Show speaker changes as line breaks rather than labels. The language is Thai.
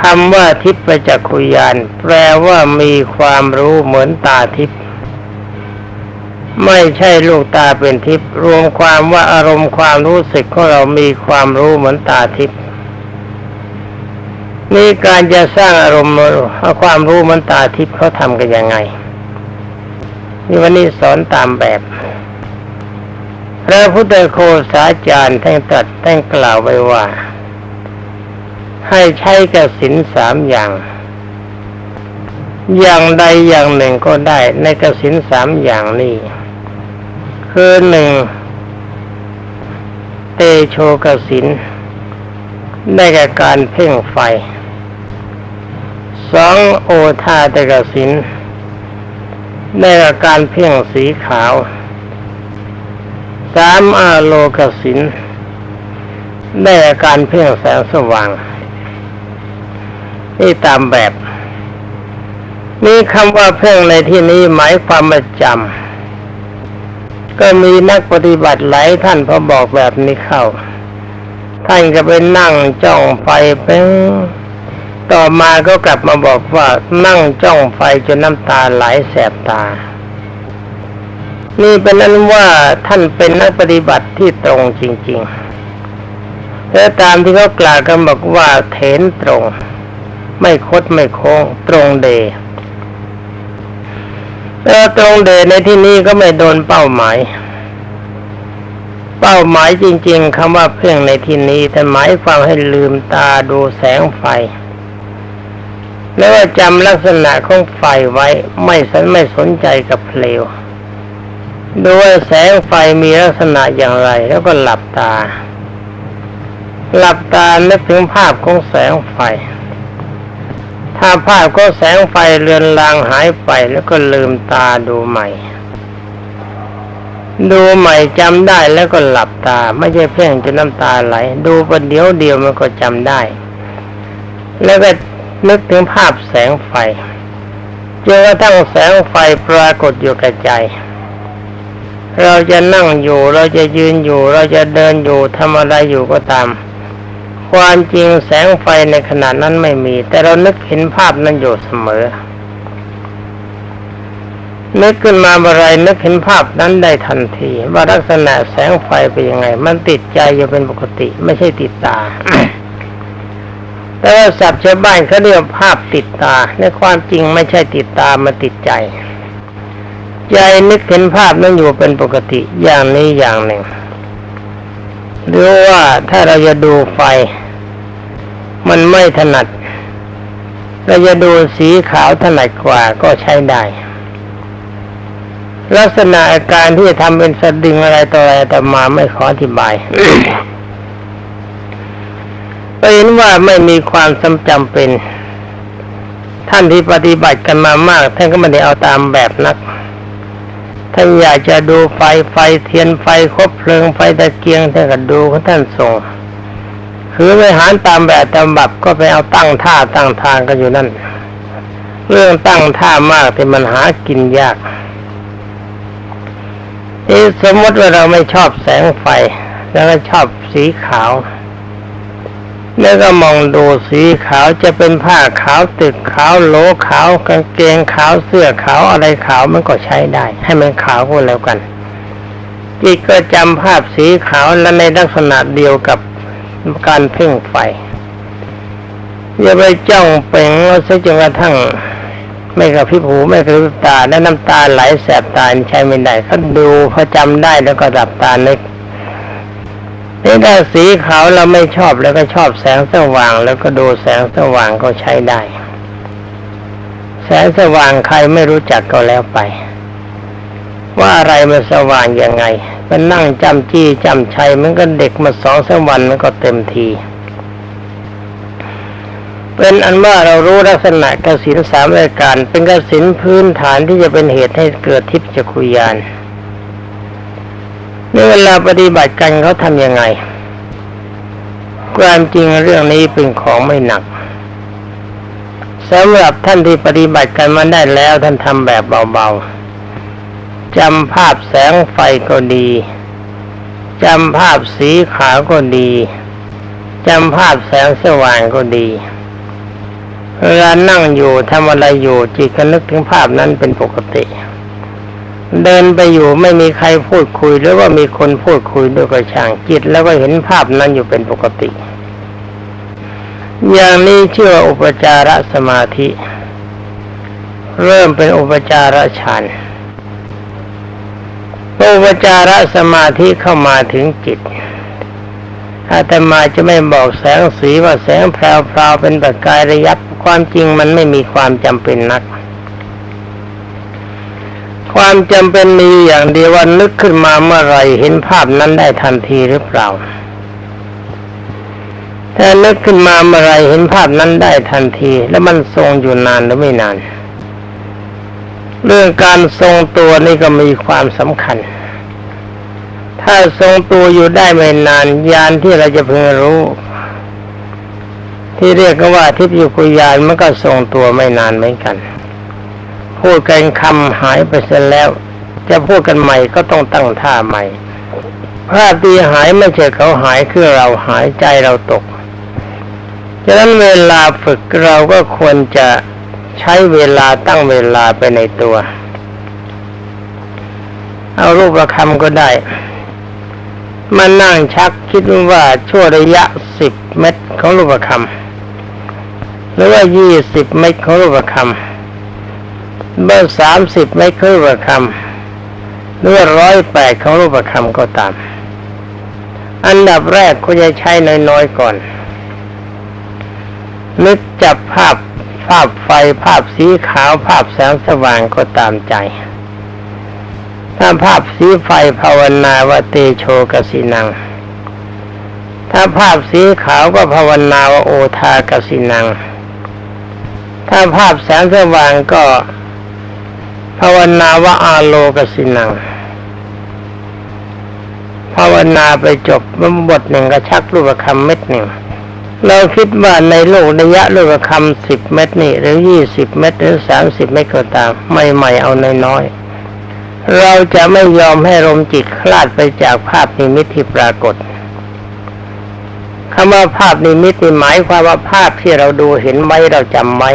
คำว่าทิพจักขุยาน แปลว่ามีความรู้เหมือนตาทิพย์ไม่ใช่ลูกตาเป็นทิพย์รวมความว่าอารมณ์ความรู้สึกของเรามีความรู้เหมือนตาทิพย์นี่การจะสร้างอารมณ์เอาความรู้เหมือนตาทิพย์เขาทำกันยังไงนี่วันนี้สอนตามแบบ พระพุทธโคสาจารย์ท่านตรัสท่านกล่าวไว้ว่า ให้ใช้กสินสามอย่าง อย่างใดอย่างหนึ่งก็ได้ในกสินสามอย่างนี้คือหนึ่งเตโชกสินได้แก่การเพ่งไฟสองโอทาเตกสินได้แก่การเพ่งสีขาวสามอาโลกสินได้แก่การเพ่งแสงสว่าง นี่ตามแบบ นี่คำว่าเพ่งในที่นี้หมายความประจำก็มีนักปฏิบัติหลายท่านพอบอกแบบนี้เข้า ท่านก็ไปนั่งจ้องไฟเป้งต่อมาก็กลับมาบอกว่านั่งจ้องไฟจนน้ำตาไหลแสบตา นี่เป็นนั้นว่าท่านเป็นนักปฏิบัติที่ตรงจริง ๆ และตามที่เขากล่าวกันบอกว่าเถนตรง ไม่คดไม่โค้งตรงเดแล้วตรงเดในที่นี้ก็ไม่โดนเป้าหมาย เป้าหมายจริง ๆคำว่าเพ่งในที่นี้แต่หมายความให้ลืมตาดูแสงไฟ แล้วจำลักษณะของไฟไว้ไม่สนไม่สนใจกับเพลวดูว่าแสงไฟมีลักษณะอย่างไร แล้วก็หลับตา หลับตานึกถึงภาพของแสงไฟ ถ้าภาพก็แสงไฟเลือนลางหายไปแล้วก็ลืมตาดูใหม่ ดูใหม่จำได้แล้วก็หลับตา ไม่ใช่เพ่งจนน้ำตาไหล ดูประเดี๋ยวเดียวมันก็จำได้ แล้วก็นึกถึงภาพแสงไฟจนกระทั่งแสงไฟปรากฏอยู่กับใจ เราจะนั่งอยู่ เราจะยืนอยู่ เราจะเดินอยู่ทำอะไรอยู่ก็ตาม ความจริงแสงไฟในขณะนั้นไม่มี แต่เรานึกเห็นภาพนั้นอยู่เสมอ นึกขึ้นมาเมื่อไรนึกเห็นภาพนั้นได้ทันที ว่าลักษณะแสงไฟเป็นยังไง มันติดใจอยู่เป็นปกติ ไม่ใช่ติดตาแต่ว่าศัพท์ชาวบ้านเขาเรียกภาพติดตา ในความจริงไม่ใช่ติดตามาติดใจ ใจนึกเห็นภาพนั้นอยู่เป็นปกติอย่างนี้อย่างหนึ่ง หรือว่าถ้าเราจะดูไฟ มันไม่ถนัด เราจะดูสีขาวถนัดกว่าก็ใช้ได้ ลักษณะอาการที่จะทำเป็นสดึงอะไรต่ออะไรแต่มาไม่ขออธิบายก็เห็นว่าไม่มีความสำจำเป็น ท่านที่ปฏิบัติกันมามาก ท่านก็ไม่ได้เอาตามแบบนัก ท่านอยากจะดูไฟไฟเทียนไฟคบเพลิงไฟตะเกียงท่านก็ดูของท่านส่งคือไม่หารตามแบบตามบับก็ไปเอาตั้งท่าตั้งทางกันอยู่นั่น เรื่องตั้งท่ามากที่มันหากินยากนี่สมมติว่าเราไม่ชอบแสงไฟ แล้วก็ชอบสีขาว แล้วก็มองดูสีขาวจะเป็นผ้าขาวตึกขาวโลขาวกางเกงขาวเสื้อขาวอะไรขาวมันก็ใช้ได้ ให้มันขาวก็แล้วกันจิตก็จำภาพสีขาวและในลักษณะเดียวกับการเพ่งไฟอย่าไปจ้องเป่งแล้วซะจนกระทั่งไม่กระพริบหูไม่กระพริบตาและน้ำตาไหลแสบตาใช้ไม่ได้ก็ดูพอจำได้แล้วก็ดับตานึก นี่ถ้าสีขาวเราไม่ชอบแล้วก็ชอบแสงสว่าง แล้วก็ดูแสงสว่างก็ใช้ได้ แสงสว่างใครไม่รู้จักก็แล้วไป ว่าอะไรมันสว่างยังไง มันนั่งจำจี้จำชัยมันก็เด็กมาสองสามวันมันก็เต็มทีเป็นอันว่าเรารู้ลักษณะกสินสามรายการ เป็นกสินพื้นฐานที่จะเป็นเหตุให้เกิดทิพย์จักขุยาน นเวลาปฏิบัติกันเขาทำยังไง ความจริงเรื่องนี้เป็นของไม่หนักสำหรับท่านที่ปฏิบัติกันมาได้แล้วท่านทำแบบเบาๆจำภาพแสงไฟก็ดีจำภาพสีขาวก็ดีจำภาพแสงสว่างก็ดีเวลานั่งอยู่ทำอะไรอยู่จิตก็นึกถึงภาพนั้นเป็นปกติ เดินไปอยู่ไม่มีใครพูดคุยหรือว่ามีคนพูดคุยด้วยก็ช่างจิต แล้วก็เห็นภาพนั้นอยู่เป็นปกติ อย่างนี้ชื่อว่าอุปจารสมาธิ เริ่มเป็นอุปจารฌานอุปจารสมาธิเข้ามาถึงจิตอาตมาจะไม่บอกแสงสีว่าแสงแพรวๆเป็นประกายระยับความจริงมันไม่มีความจำเป็นนัก ความจำเป็นมีอย่างเดียวว่านึกขึ้นมาเมื่อไรเห็นภาพนั้นได้ทันทีหรือเปล่า ถ้านึกขึ้นมาเมื่อไรเห็นภาพนั้นได้ทันที แล้วมันทรงอยู่นานหรือไม่นาน เรื่องการทรงตัวนี่ก็มีความสำคัญ ถ้าทรงตัวอยู่ได้ไม่นานยานที่เราจะเพึงรู้ ที่เรียกกันว่าทิพยุคุยานมันก็ทรงตัวไม่นานเหมือนกัน พูดกันคำหายไปเสียแล้ว จะพูดกันใหม่ก็ต้องตั้งท่าใหม่ภาพที่หายไม่ใช่เขาหายคือเราหายใจเราตกฉะนั้นเวลาฝึกเราก็ควรจะใช้เวลาตั้งเวลาไปในตัว เอารูปประคำก็ได้ มานั่งชักคิดว่าชั่วระยะสิบเมตรของรูปประคำหรือว่ายี่สิบเมตรของรูปประคำ เบอร์สามสิบเมตรของรูประคำหรือว่าร้อยแปดของรูประคำก็ตาม อันดับแรกก็จะใช้น้อยๆก่อน นึกจับภาพภาพไฟภาพสีขาวภาพแสงสว่างก็ตามใจ ถ้าภาพสีไฟภาวนาวาเตโชกสินัง ถ้าภาพสีขาวก็ภาวนาวาโอทากสินัง ถ้าภาพแสงสว่างก็ ภาวนาวาอาโลกสินัง ภาวนาไปจบบทหนึ่งก็ชักรูปคำเม็ดหนึ่ง เราคิดว่าในโลกระยะรูปคำสิบเมตรนี่หรือยี่สิบเมตรหรือสามสิบเมตรก็ตามใหม่ๆเอาน้อยๆเราจะไม่ยอมให้ลมจิตคลาดไปจากภาพนิมิตที่ปรากฏคำว่าภาพนิมิตนี่หมายความว่าภาพที่เราดูเห็นไว้เราจำไว้